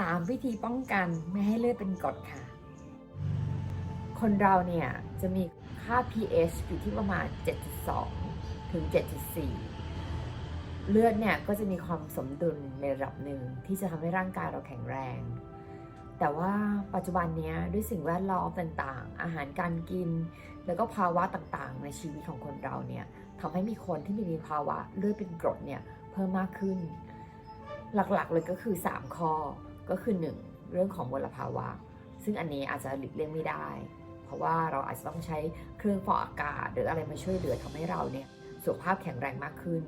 3 วิธีป้องกันไม่ให้เลือดเป็นกรดค่ะ คนเราเนี่ยจะมีค่า pH อยู่ที่ประมาณ 7.2 ถึง 7.4 เลือดเนี่ยก็จะมีความสมดุลในระดับหนึ่งที่จะทำให้ร่างกายเราแข็งแรง แต่ว่าปัจจุบันนี้ด้วยสิ่งแวดล้อมต่างๆ อาหารการกิน แล้วก็ภาวะต่างๆ ในชีวิตของคนเราเนี่ยทำให้มีคนที่มีภาวะเลือดเป็นกรดเนี่ยเพิ่มมากขึ้นหลักๆเลยก็คือ 3 ข้อ ก็คือ 1 เรื่องของมลภาวะ ซึ่งอันนี้อาจจะหลีกเลี่ยงไม่ได้ เพราะว่าเราอาจจะต้องใช้เครื่องฟอกอากาศ หรืออะไรมาช่วยเหลือทำให้เราเนี่ยสุขภาพแข็งแรงมากขึ้น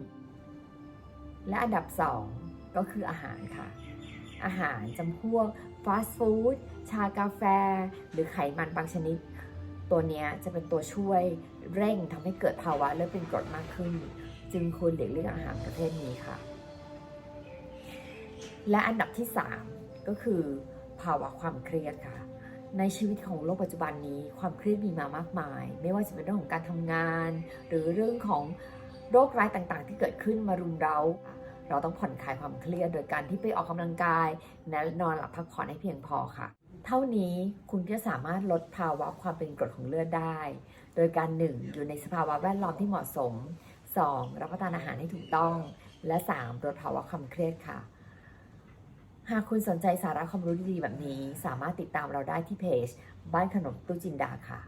และอันดับ 2 ก็คืออาหารค่ะ อาหารจำพวกฟาสต์ฟู้ดชากาแฟ หรือไขมันบางชนิด ตัวเนี้ยจะเป็นตัวช่วยเร่งทำให้เกิดภาวะเลือดเป็นกรดมากขึ้น จึงควรหลีกเลี่ยงอาหารประเภทนี้ค่ะ และอันดับที่ 3 ก็คือภาวะความเครียดค่ะ ในชีวิตของโลกปัจจุบันนี้ความเครียดมีมามากมาย ไม่ว่าจะเป็นเรื่องของการทำงาน หรือเรื่องของโรคร้ายต่างๆ ที่เกิดขึ้นมารุมเราเราต้องผ่อนคลายความเครียดโดยการที่ไปออกกำลังกายและนอนหลับพักผ่อนให้เพียงพอค่ะ เท่านี้คุณก็สามารถลดภาวะความเป็นกรดของเลือดได้ โดยการ 1. อยู่ในสภาวะแวดล้อมที่เหมาะสม 2. รับประทานอาหารให้ถูกต้อง และ 3. ลดภาวะความเครียดค่ะ หากคุณสนใจสาระความรู้ดีๆแบบนี้ สามารถติดตามเราได้ที่เพจ บ้านขนมตู้จินดาค่ะ